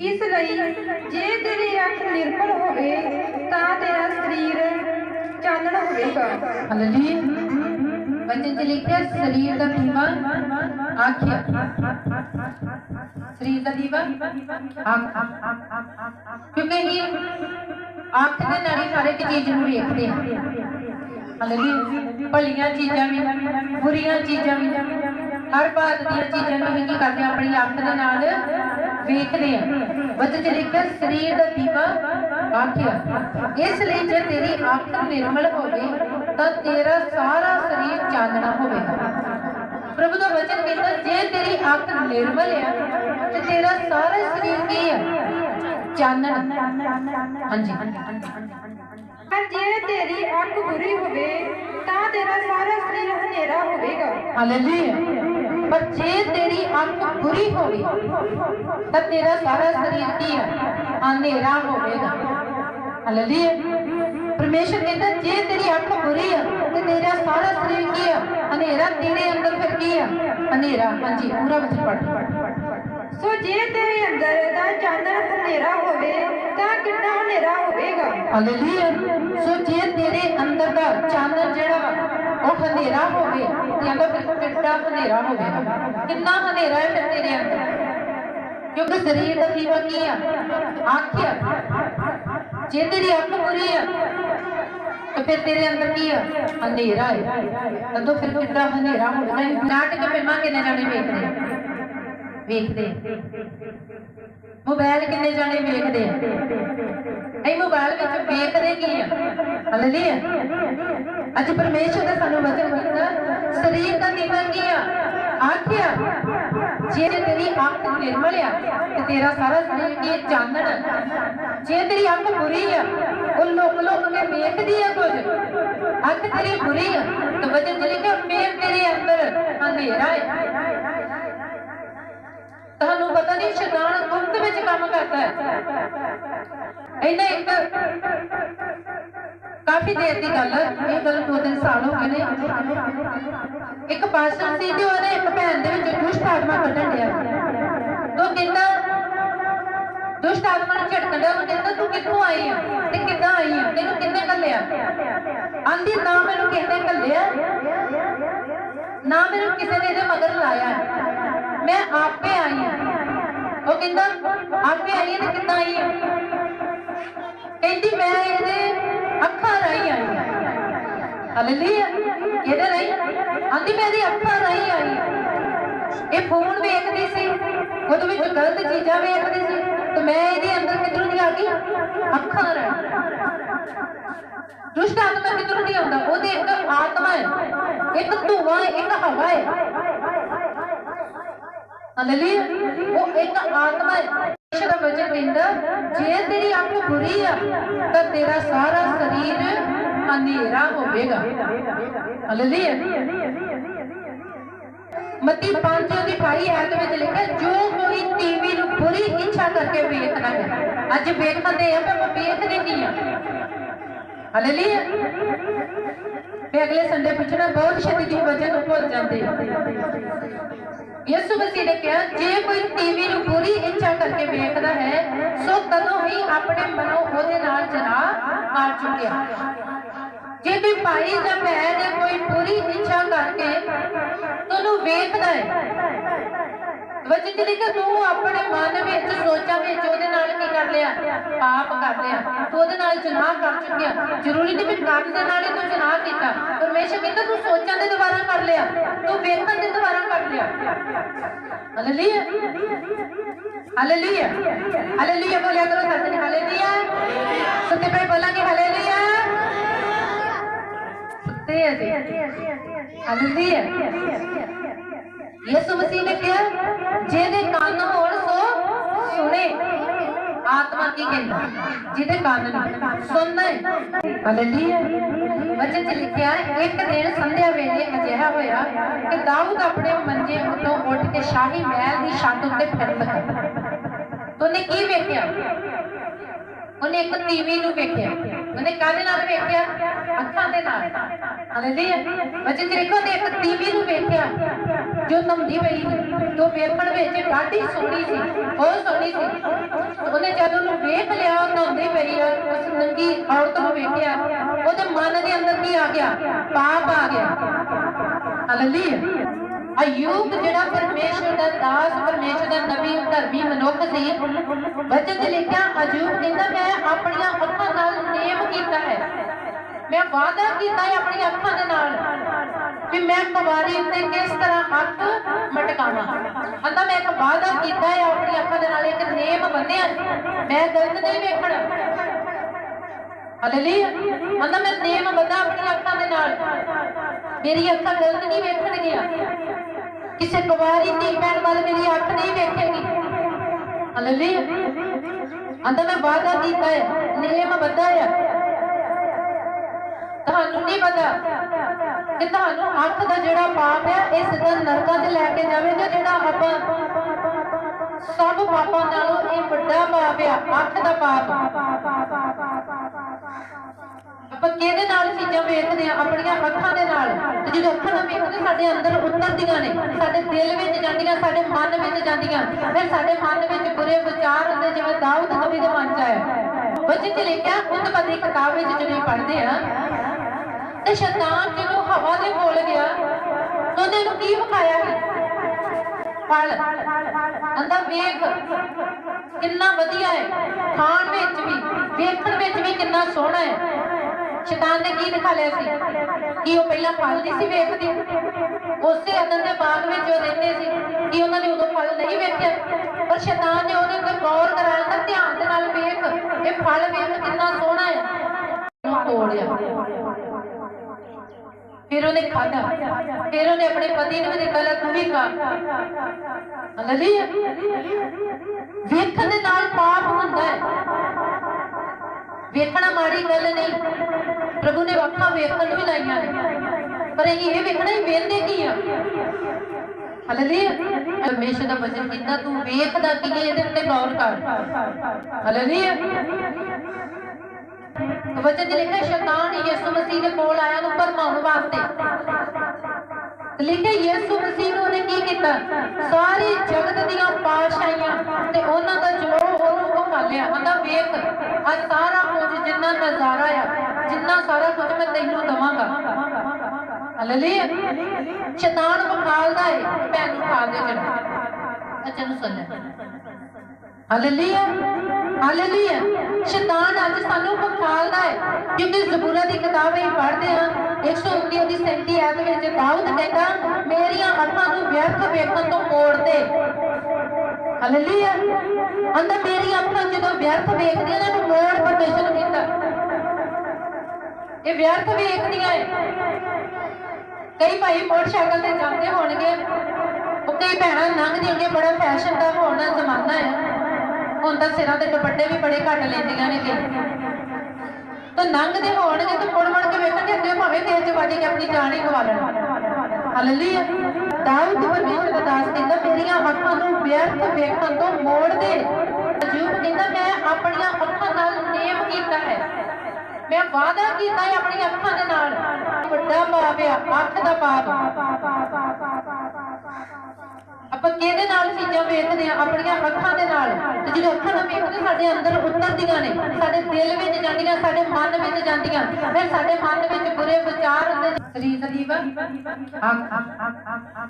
ਇਸ ਲਈ ਜੇ ਤੇਰੀ ਅੱਖ ਨਿਰਮਲ ਹੋਵੇ, ਤਾਂ ਤੇਰਾ ਸਰੀਰ ਚਾਨਣ ਹੋਵੇਗਾ। ਹਾਲੇਲੂਇਆ ਵਚਨ ਚ ਲਿਖਿਆ ਸਰੀਰ ਦਾ ਦੀਵਾ, ਆਖਿਆ। ਸਰੀਰ ਦਾ ਦੀਵਾ ਆਖ ਕਿਉਂਕਿ ਇਹ ਅੱਖ ਦੇ ਨਾਲ ਹੀ ਹਰ ਇੱਕ ਚੀਜ਼ ਨੂੰ ਵੇਖਦੇ ਆ ਹਾਲੇਲੂਇਆ ਭਲੀਆਂ ਚੀਜ਼ਾਂ ਵੀ, ਬੁਰੀਆਂ ਚੀਜ਼ਾਂ ਵੀ, ਹਰ ਬਾਤ ਦੀਆਂ ਚੀਜ਼ਾਂ ਨੂੰ ਅਸੀਂ ਕੀ ਕਰਦੇ ਆਪਣੀ ਅੱਖ ਦੇ ਨਾਲ ਵੇਖਦੇ ਆ। ਵਚਨ ਚ ਲਿਖਿਆ ਸਰੀਰ ਦਾ ਦੀਵਾ ਆਖਿਆ। ਇਸ ਲਈ ਜੇ ਤੇਰੀ ਅੱਖ ਨਿਰਮਲ ਹੋਵੇ, ਤਾਂ ਤੇਰਾ ਸਾਰਾ ਸਰੀਰ ਚਾਨਣਾ ਹੋਵੇਗਾ। ਪ੍ਰਭੂ ਦਾ ਵਚਨ ਕਹਿੰਦਾ, ਜੇ ਤੇਰੀ ਅੱਖ ਨਿਰਮਲ ਆ, ਤੇ ਤੇਰਾ ਸਾਰਾ ਸਰੀਰ ਕੀ ਆ? ਚਾਨਣ। ਹਾਂਜੀ। ਪਰ ਜੇ ਤੇਰੀ ਅੱਖ ਬੁਰੀ ਹੋਵੇ, ਤਾਂ ਤੇਰਾ ਸਾਰਾ ਸਰੀਰ ਹਨੇਰਾ ਹੋਵੇਗਾ। ਹਾਲੇਲੂਇਆ ਪਰ ਜੇ ਤੇਰੀ ਅੱਖ ਬੁਰੀ ਹੋਵੇ ਤਾਂ ਤੇਰਾ ਸਾਰਾ ਸਰੀਰ ਕੀ ਹਨੇਰਾ ਹੋਵੇਗਾ। ਹਾਲੇਲੂਇਆ ਪਰਮੇਸ਼ਰ ਕਹਿੰਦਾ ਜੇ ਤੇਰੀ ਅੱਖ ਬੁਰੀ ਆ ਤੇ ਤੇਰਾ ਸਾਰਾ ਸਰੀਰ ਕੀ ਆ? ਹਨੇਰਾ ਤੇਰੇ ਅੰਦਰ ਫਿਰ ਕੀ ਆ? ਹਨੇਰਾ। ਹਾਂਜੀ ਪੂਰਾ ਵਚਨ ਪੜ੍ਹ। ਸੋ ਜੇ ਤੇਰੇ ਅੰਦਰ ਦਾ ਚਾਨਣ ਹਨੇਰਾ ਹੋਵੇ ਤਾਂ ਕਿੰਨਾ ਹਨੇਰਾ ਹੋਵੇਗਾ? ਹਾਲੇਲੂਇਆ ਸੋ ਜੇ ਤੇਰੇ ਅੰਦਰ ਦਾ ਚਾਨਣ ਜਿਹੜਾ ਉਹ ਹਨੇਰਾ ਹੋਵੇ ਤੇ ਕਹਿੰਦਾ ਫਿਰ ਕਿੱਡਾ ਹਨੇਰਾ ਹੋਵੇਗਾ ਕਿੰਨਾ ਹਨੇਰਾ ਹੈ ਫਿਰ ਤੇਰੇ ਅੰਦਰ? ਕਿਉਂਕਿ ਸਰੀਰ ਦਾ ਦੀਵਾ ਕੀ ਆ? ਆਖਿਆ ਜੇ ਤੇਰੀ ਅੱਖ ਬੁਰੀ ਆ, ਤਾਂ ਫਿਰ ਤੇਰੇ ਅੰਦਰ ਕੀ ਆ? ਹਨੇਰਾ ਹੈ। ਤਦੋਂ ਫਿਰ ਕਿੱਡਾ ਹਨੇਰਾ ਹੋਵੇਗਾ ਨਾਟਕ ਫਿਲਮਾਂ ਕਿੰਨੇ ਜਾਣੇ ਵੇਖਦੇ? ਆ? ਵੇਖਦੇ ਆ। ਮੋਬਾਈਲ ਕਿੰਨੇ ਜਾਣੇ ਵੇਖਦੇ ਆ ਇਹ ਮੋਬਾਈਲ ਵਿੱਚ ਵੇਖਦੇ ਕੀ ਆ ਹਾਲੇਲੂਇਆ ਅੱਜ ਪਰਮੇਸ਼ਰ ਦਾ ਸਾਨੂੰ ਵਚਨ ਕਹਿੰਦਾ ਸਰੀਰ ਦਾ ਦੀਵਾ ਕੀ ਆ ਆਖਿਆ, ਜੇ ਤੇਰੀ ਅੱਖ ਨਿਰਮਲ ਆ ਤੇ ਤੇਰਾ ਸਾਰਾ ਸਰੀਰ ਕੀ ਆ? ਚਾਨਣ ਆ। ਜੇ ਤੇਰੀ ਅੱਖ ਬੁਰੀ ਆ, ਉਹ ਲੋਕ ਲੋਕ ਕੇ ਵੇਖਦੀ ਆ ਕੁਝ ਅੱਖ ਤੇਰੀ ਬੁਰੀ ਆ, ਤੇ ਵਚਨ ਚ ਲਿਖਿਆ ਫੇਰ ਤੇਰੇ ਅੰਦਰ ਹਨੇਰਾ ਹੈ ਕੰਮ ਕਰਦਾ ਹੈ। ਇਹਨੇ ਇੱਕ ਕਾਫੀ ਦੇਰ ਦੀ ਗੱਲ ਇਹ ਗੱਲ ਦੋ ਤਿੰਨ ਸਾਲ ਹੋ ਗਏ ਨੇ। ਇੱਕ ਪਾਸਟਰ ਸੀ ਤੇ ਉਹਨੇ ਇੱਕ ਭੈਣ ਦੇ ਵਿੱਚ ਦੁਸ਼ਟ ਆਤਮਾ ਕੱਢਣ ਡਿਆ। ਤੋ ਕਹਿੰਦਾ ਦੁਸ਼ਟ ਆਤਮਾ ਨੂੰ ਝਟਕਣ ਉਹ ਕਹਿੰਦਾ, ਤੂੰ ਕਿੱਥੋਂ ਆਈ ਆ? ਤੇ ਕਿੱਦਾਂ ਆਈ ਆ? ਤੈਨੂੰ ਕਿੰਨੇ ਕੱਲਿਆ ਆਂਦੀ, ਨਾ ਮੈਨੂੰ ਕਿਸੇ ਨੇ ਕੱਲਿਆ ਨਾ ਮੈਨੂੰ ਕਿਸੇ ਨੇ ਇਹਦੇ ਮਗਰ ਲਾਇਆ। ਮੈਂ ਆਪੇ ਆਈ ਆ। ਉਹ ਕਹਿੰਦਾ, ਆਪੇ ਆਈ ਤੇ ਕਿੱਦਾਂ ਆਈ ਕਹਿੰਦੀ, ਮੈਂ ਇਹਦੇ ਅੱਖਾਂ ਰਾਹੀਂ ਆਈ ਹਾਲੇਲੂਇਆ, ਇਹਦੇ ਰਾਹੀਂ? ਆਂਦੀ, ਮੈਂ ਇਹਦੀ ਅੱਖਾਂ ਰਾਹੀਂ ਆਈ ਇਹ ਫੋਨ ਵੇਖਦੀ ਸੀ, ਉਹਦੇ ਵਿੱਚ ਗਲਤ ਚੀਜ਼ਾਂ ਵੇਖਦੀ ਸੀ, ਤੇ ਮੈਂ ਇਹਦੇ ਅੰਦਰ ਕਿੱਧਰੋਂ ਦੀ ਆ ਗਈ? ਅੱਖਾਂ ਰਾਹੀਂ। ਦੁਸ਼ਟ ਆਤਮਾ ਕਿੱਧਰੋਂ ਦੀ ਆਉਂਦਾ? ਉਹਦੇ ਇੱਕ ਆਤਮਾ ਹੈ, ਇੱਕ ਧੂਆਂ ਹੈ, ਇੱਕ ਹਵਾ ਹੈ। ਹਾਲੇਲੂਇਆ ਉਹ ਇੱਕ ਆਤਮਾ ਹੈ ਪਰਮੇਸ਼ਰ ਦਾ ਕਹਿੰਦਾ ਜੇ ਤੇਰੀ ਅੱਖ ਬੁਰੀ ਆ, ਤਾਂ ਤੇਰਾ ਸਾਰਾ ਸਰੀਰ ਹਨੇਰਾ ਹੋਵੇਗਾ। ਹਾਲੇਲੂਇਆ ਮਤੀ 5 ਦੀ 28 ਐਤ ਵਿੱਚ ਲਿਖਿਆ, ਜੋ ਕੋਈ ਟੀਵੀ ਨੂੰ ਬੁਰੀ ਇੱਛਾ ਕਰਕੇ ਵੇਖਦਾ ਹੈ ਅੱਜ ਵੇਖਦੇ ਆ, ਪਰ ਵੇਖਦੇ ਕੀ ਆ। ਹਾਲੇਲੂਇਆ ਵੀ ਅਗਲੇ ਸੰਡੇ ਪੁੱਛਣਾ, ਬਹੁਤ ਛੇਤੀ ਦੀ ਵਜਨ ਨੂੰ ਭੁੱਲ ਜਾਂਦੇ। ਯਿਸੂ ਮਸੀਹ ਨੇ ਕਿਹਾ, ਜੇ ਕੋਈ ਟੀਵੀ ਨੂੰ ਪੂਰੀ ਇੱਛਾ ਕਰਕੇ ਵੇਖਦਾ ਹੈ, ਸੋ ਤਦੋਂ ਹੀ ਆਪਣੇ ਮਨੋਂ ਉਹਦੇ ਨਾਲ ਜਨਾਹ ਕਰ ਚੁੱਕਿਆ। ਜੇ ਕੋਈ ਭਾਈ ਜਾਂ ਭੈਣ ਨੇ ਕੋਈ ਪੂਰੀ ਇੱਛਾ ਕਰਕੇ ਤੁਹਾਨੂੰ ਵੇਖਦਾ ਹੈ, ਵਚਨ ਚ ਲਿਖਿਆ, ਤੂੰ ਆਪਣੇ ਮਨ ਵਿੱਚ ਸੋਚਾਂ ਵਿੱਚ ਉਹਦੇ ਨਾਲ ਕੀ ਕਰ ਲਿਆ? ਪਾਪ ਕਰ ਲਿਆ। ਤੂੰ ਉਹਦੇ ਨਾਲ ਜਨਾਹ ਕਰ ਚੁੱਕਿਆ। ਜ਼ਰੂਰੀ ਨਹੀਂ ਵੀ ਕਰਨ ਦੇ ਨਾਲ ਹੀ ਤੂੰ ਜਨਾਹ ਕੀਤਾ। ਪਰਮੇਸ਼ਰ ਕਹਿੰਦਾ, ਤੂੰ ਸੋਚਾਂ ਦੇ ਦੁਆਰਾ ਕਰ ਲਿਆ। ਤੂੰ ਵੇਖਣ ਦੇ ਦੁਆਰਾ ਕਰ ਲਿਆ ਹਾਲੇਲੂਇਆ ਹਾਲੇਲੂਇਆ ਹਾਲੇਲੂਇਆ ਬੋਲਿਆ ਕਰੋ ਸੱਚ ਹਾਲੇਲੂਇਆ ਸੁੱਤੇ ਪਏ ਬੋਲਾਂਗੇ ਹਾਲੇਲੂਇਆ ਸੁੱਤੇ ਆ ਜੀ ਹਾਲੇਲੂਇਆ ਯਿਸੂ ਮਸੀਹ ਨੇ ਕਿਹਾ ਜਿਹਦੇ ਕੰਨ ਹੋਣ ਸੋ ਸੁਣੇ ਆਤਮਾ ਕੀ ਕਹਿੰਦਾ ਜਿਹਦੇ ਕੰਨ ਨੇ ਸੁਣਨਾ ਹੈ ਹਾਲੇਲੂਇਆ ਵਚਨ ਚ ਲਿਖਿਆ ਇੱਕ ਦਿਨ ਸੰਧਿਆ ਵੇਲੇ ਅਜਿਹਾ ਹੋਇਆ ਕਿ ਦਾਊਦ ਆਪਣੇ ਮੰਜੇ ਉੱਤੋਂ ਉੱਠ ਕੇ ਸ਼ਾਹੀ ਮਹਿਲ ਦੀ ਛੱਤ ਉੱਤੇ ਫਿਰਨ ਲੱਗਾ। ਉਹਨੇ ਕੀ ਵੇਖਿਆ? ਉਹਨੇ ਇੱਕ ਟੀਵੀ ਨੂੰ ਵੇਖਿਆ। ਉਹਨੇ ਕਾਹਦੇ ਨਾਲ ਵੇਖਿਆ, ਅੱਖਾਂ ਦੇ ਨਾਲ। ਹਾਲੇਲੂਇਆ ਵਚਨ ਚ ਲਿਖੋ ਤੇ ਇੱਕ ਟੀਵੀ ਨੂੰ ਵੇਖਿਆ ਜੋ ਨੰਦੀ ਪਈ ਜੋ ਵੇਖਣ ਵਿੱਚ ਡਾਢੀ ਸੋਹਣੀ ਸੀ, ਬਹੁਤ ਸੋਹਣੀ ਸੀ। ਉਹਨੇ ਜਦ ਉਹਨੂੰ ਵੇਖ ਲਿਆ ਉਹ ਪਈ ਆ ਉਸ ਨੰਗੀ ਔਰਤ ਨੂੰ ਵੇਖਿਆ ਉਹਦੇ ਮਨ ਦੇ ਅੰਦਰ ਕੀ ਆ ਗਿਆ? ਪਾਪ ਆ ਗਿਆ। ਹਾਲੇਲੂਇਆ ਅਯੂਬ ਜਿਹੜਾ ਪਰਮੇਸ਼ਰ ਦਾ ਦਾਸ, ਪਰਮੇਸ਼ਰ ਦਾ ਨਬੀ, ਧਰਮੀ ਮਨੁੱਖ ਸੀ, ਬਚਨ 'ਚ ਲਿਖਿਆ, ਅਯੂਬ ਕਹਿੰਦਾ, ਮੈਂ ਆਪਣੀਆਂ ਅੱਖਾਂ ਨਾਲ ਨੇਮ ਕੀਤਾ ਹੈ। ਮੈਂ ਵਾਅਦਾ ਕੀਤਾ ਹੈ ਆਪਣੀਆਂ ਅੱਖਾਂ ਦੇ ਨਾਲ। ਕਿ ਮੈਂ ਕੁਵਾਰੀ ਉੱਤੇ ਕਿਸ ਤਰ੍ਹਾਂ ਅੱਖ ਮਟਕਾਵਾਂ? ਅੰਦਾ ਮੈਂ ਇੱਕ ਵਾਅਦਾ ਕੀਤਾ ਹੈ ਆਪਣੀ ਅੱਖਾਂ ਦੇ ਨਾਲ ਇੱਕ ਨੇਮ ਬੰਨਿਆ ਮੈਂ ਗਲਤ ਨਹੀਂ ਵੇਖਣਾ। ਹਾਲੇਲੂਇਆ ਅੰਦਾ ਮੈਂ ਨੇਮ ਬੰਦਾ ਆਪਣੀ ਅੱਖਾਂ ਦੇ ਨਾਲ। ਮੇਰੀ ਅੱਖਾਂ ਗਲਤ ਨਹੀਂ ਵੇਖਣਗੀਆਂ। ਕਿਸੇ ਕੁਵਾਰੀ ਧੀ ਭੈਣ ਵੱਲ ਮੇਰੀ ਅੱਖ ਨਹੀਂ ਵੇਖੇਗੀ। ਹਾਲੇਲੂਇਆ ਅੰਦਾ ਮੈਂ ਵਾਅਦਾ ਕੀਤਾ ਹੈ ਨੇਮ ਬੰਦਾ ਹੈ ਤੁਹਾਨੂੰ ਨਹੀਂ ਪਤਾ ਕਿ ਤੁਹਾਨੂੰ ਅੱਖ ਦਾ ਜਿਹੜਾ ਪਾਪ ਹੈ, ਇਹ ਸਿੱਧਾ ਨਰਕਾਂ 'ਚ ਲੈ ਕੇ ਜਾਵੇਗਾ ਜਿਹੜਾ ਆਪਾਂ ਸਭ ਪਾਪਾਂ ਨਾਲੋਂ ਇਹ ਵੱਡਾ ਪਾਪ ਆ ਅੱਖ ਦਾ ਪਾਪ। ਆਪਾਂ ਕਿਹਦੇ ਨਾਲ ਚੀਜ਼ਾਂ ਵੇਖਦੇ ਆ ਆਪਣੀਆਂ ਅੱਖਾਂ ਦੇ ਨਾਲ। ਤੇ ਜਦੋਂ ਅੱਖਾਂ ਨਾਲ ਵੇਖਦੇ ਸਾਡੇ ਅੰਦਰ ਉਤਰਦੀਆਂ ਨੇ, ਸਾਡੇ ਦਿਲ ਵਿੱਚ ਜਾਂਦੀਆਂ, ਸਾਡੇ ਮਨ ਵਿੱਚ ਜਾਂਦੀਆਂ। ਫਿਰ ਸਾਡੇ ਮਨ ਵਿੱਚ ਬੁਰੇ ਵਿਚਾਰ ਹੁੰਦੇ, ਜਿਵੇਂ ਦਾਊਦ ਨਬੀ ਦੇ ਮਨ 'ਚ ਆਇਆ। ਵਚਨ 'ਚ ਲਿਖਿਆ ਉਤਪਤੀ ਕਿਤਾਬ ਵਿੱਚ ਜਦੋਂ ਪੜ੍ਹਦੇ ਆ ਤੇ ਸ਼ੈਤਾਨ ਜਦੋਂ ਹਵਾ ਦੇ ਕੋਲ ਗਿਆ, ਤਾਂ ਉਹਨੇ ਨੂੰ ਕੀ ਵਿਖਾਇਆ? ਸੀ ਫਲ। ਅੰਦਾ ਵੇਖ, ਕਿੰਨਾ ਵਧੀਆ ਹੈ। ਖਾਣ ਵਿੱਚ ਵੀ, ਵੇਖਣ ਵਿੱਚ ਵੀ ਕਿੰਨਾ ਸੋਹਣਾ ਹੈ। ਸ਼ੈਤਾਨ ਨੇ ਕੀ ਦਿਖਾ ਲਿਆ ਸੀ? ਕਿ ਉਹ ਪਹਿਲਾਂ ਫਲ ਨਹੀਂ ਸੀ ਵੇਖਦੇ। ਉਸੇ ਅਦਨ ਦੇ ਬਾਗ ਵਿੱਚ ਉਹ ਰਹਿੰਦੇ ਸੀ ਕਿ ਉਹਨਾਂ ਨੇ ਉਦੋਂ ਫਲ ਨਹੀਂ ਵੇਖਿਆ। ਪਰ ਸ਼ੈਤਾਨ ਨੇ ਉਹਦੇ ਉੱਤੇ ਗੌਰ ਕਰਾਇਆ ਤਾਂ ਧਿਆਨ ਦੇ ਨਾਲ ਵੇਖ, ਇਹ ਫਲ ਵੇਖ ਕਿੰਨਾ ਸੋਹਣਾ ਹੈ। ਤੋੜਿਆ ਫਿਰ ਉਹਨੇ ਖਾਧਾ। ਫਿਰ ਉਹਨੇ ਆਪਣੇ ਪਤੀ ਨੂੰ ਵੀ ਦਿੱਤਾ ਲੈ ਤੂੰ ਵੀ ਖਾ। ਹਾਲੇਲੂਇਆ। ਵੇਖਣ ਦੇ ਨਾਲ ਪਾਪ ਹੁੰਦਾ ਹੈ। ਵੇਖਣਾ ਮਾੜੀ ਗੱਲ ਨਹੀਂ। ਪ੍ਰਭੂ ਨੇ ਅੱਖਾਂ ਵੇਖਣ ਨੂੰ ਵੀ ਲਾਈਆਂ ਨੇ। ਪਰ ਅਸੀਂ ਇਹ ਵੇਖਣਾ ਹੀ ਵੇਖਦੇ ਕੀ ਆ? ਹਾਲੇਲੂਇਆ। ਪਰਮੇਸ਼ਰ ਦਾ ਵਚਨ ਕਹਿੰਦਾ ਤੂੰ ਵੇਖਦਾ ਕੀ ਹੈ ਇਹਦੇ ਉੱਤੇ ਗੌਰ ਕਰ। ਹਾਲੇਲੂਇਆ। ਵਚਨ ਚ ਲਿਖਿਆ, ਸ਼ੈਤਾਨ ਯਿਸੂ ਮਸੀਹ ਦੇ ਕੋਲ ਆਇਆ ਨੂੰ ਭਰਮਾਉਣ ਵਾਸਤੇ। ਲਿਖਿਆ, ਯਿਸੂ ਮਸੀਹ ਨੂੰ ਉਹਨੇ ਕੀ ਕੀਤਾ? ਸਾਰੀ ਜਗਤ ਦੀਆਂ ਪਾਸ਼ਾਈਆਂ ਤੇ ਉਹਨਾਂ ਦਾ ਜੋ ਉਹਨੂੰ ਉਹ ਲਿਆ ਆਂਦਾ ਵੇਖ ਆ ਸਾਰਾ ਕੁਝ ਜਿੰਨਾ ਨਜ਼ਾਰਾ ਆ, ਜਿੰਨਾ ਸਾਰਾ ਕੁਝ ਮੈਂ ਤੈਨੂੰ ਦਵਾਂਗਾ। ਹਾਲੇਲੂਇਆ ਸ਼ੈਤਾਨ ਬਖਾਲਦਾ ਏ, ਭੈਣ ਨੂੰ ਖਾ ਦੇ ਜਣਾ ਅੱਛਾ ਨੂੰ ਸੁਣ ਲੈ। Hallelujah hallelujah. ਸ਼ੈਤਾਨ ਅੱਜ ਸਾਨੂੰ ਬਖਾਲਦਾ ਹੈ। ਕਿਉਂਕਿ ਜ਼ਬੂਰਾਂ ਦੀ ਕਿਤਾਬ ਅਸੀਂ ਪੜ੍ਹਦੇ ਹਾਂ। 119 ਦੀ 37 ਆਇਤ ਵਿੱਚ ਦਾਊਦ ਕਹਿੰਦਾ, ਮੇਰੀਆਂ ਅੱਖਾਂ ਨੂੰ ਵਿਅਰਥ ਵੇਖਣ ਤੋਂ ਮੋੜ ਦੇ ਹਾਲੇਲੂਇਆ। ਅੰਦਰ ਮੇਰੀਆਂ ਅੱਖਾਂ ਜਦੋਂ ਵਿਅਰਥ ਵੇਖਦੀਆਂ ਨੇ ਨੂੰ ਮੋੜ ਪਰਮੇਸ਼ਰ ਕੀਤਾ ਇਹ ਵਿਅਰਥ ਵੇਖਦੀਆਂ ਹੈ ਕਈ ਭਾਈ ਮੋਟਰਸਾਈਕਲ ਤੇ ਜਾਂਦੇ ਹੋਣਗੇ। ਉਹ ਕਈ ਭੈਣਾਂ ਲੰਘਦੀਆਂ ਹੋਣਗੀਆਂ ਬੜਾ ਫੈਸ਼ਨ ਦਾ ਹੁਣ ਦਾ ਜ਼ਮਾਨਾ ਹੈ। ਹੁਣ ਤਾਂ ਸਿਰਾਂ ਦੇ ਦੁਪੱਟੇ ਵੀ ਬੜੇ ਘੱਟ ਲੈਂਦੀਆਂ ਨੇ ਕਿ ਤਾਂ ਲੰਘਦੇ ਹੋਣਗੇ ਤਾਂ ਮੁੜ ਮੁੜ ਕੇ ਵੇਖਣਗੇ ਅੱਗੇ ਭਾਵੇਂ ਤੇਜ਼ ਵੱਜ ਕੇ ਆਪਣੀ ਜਾਨ ਹੀ ਗਵਾ ਲੈਣ। ਹਾਲੇਲੂਇਆ। ਦਾਊਦ ਪਰਮੇਸ਼ਰ ਦਾ ਦਾਸ ਕਹਿੰਦਾ, ਮੇਰੀਆਂ ਅੱਖਾਂ ਨੂੰ ਵਿਅਰਥ ਵੇਖਣ ਤੋਂ ਮੋੜ ਦੇ ਅਜੂਬ ਕਹਿੰਦਾ, ਮੈਂ ਆਪਣੀਆਂ ਅੱਖਾਂ ਨਾਲ ਨੇਮ ਕੀਤਾ ਹੈ। ਮੈਂ ਵਾਅਦਾ ਕੀਤਾ ਹੈ ਆਪਣੀਆਂ ਅੱਖਾਂ ਦੇ ਨਾਲ। ਵੱਡਾ ਪਾਪ ਆ ਅੱਖ ਦਾ ਪਾਪ। ਆਪਾਂ ਕਿਹਦੇ ਨਾਲ ਚੀਜ਼ਾਂ ਵੇਖਦੇ ਆ ਆਪਣੀਆਂ ਅੱਖਾਂ ਦੇ ਜਦੋਂ ਅੱਖਾਂ ਨਾਲ ਵੇਖਦੇ ਸਾਡੇ ਅੰਦਰ ਉਤਰਦੀਆਂ ਨੇ ਸਾਡੇ ਦਿਲ ਵਿੱਚ ਜਾਂਦੀਆਂ ਸਾਡੇ ਮਨ ਵਿੱਚ ਜਾਂਦੀਆਂ ਫਿਰ ਸਾਡੇ ਮਨ ਵਿੱਚ ਬੁਰੇ ਵਿਚਾਰ ਹੁੰਦੇ ਸ੍ਰੀ ਸਦੀਵਾ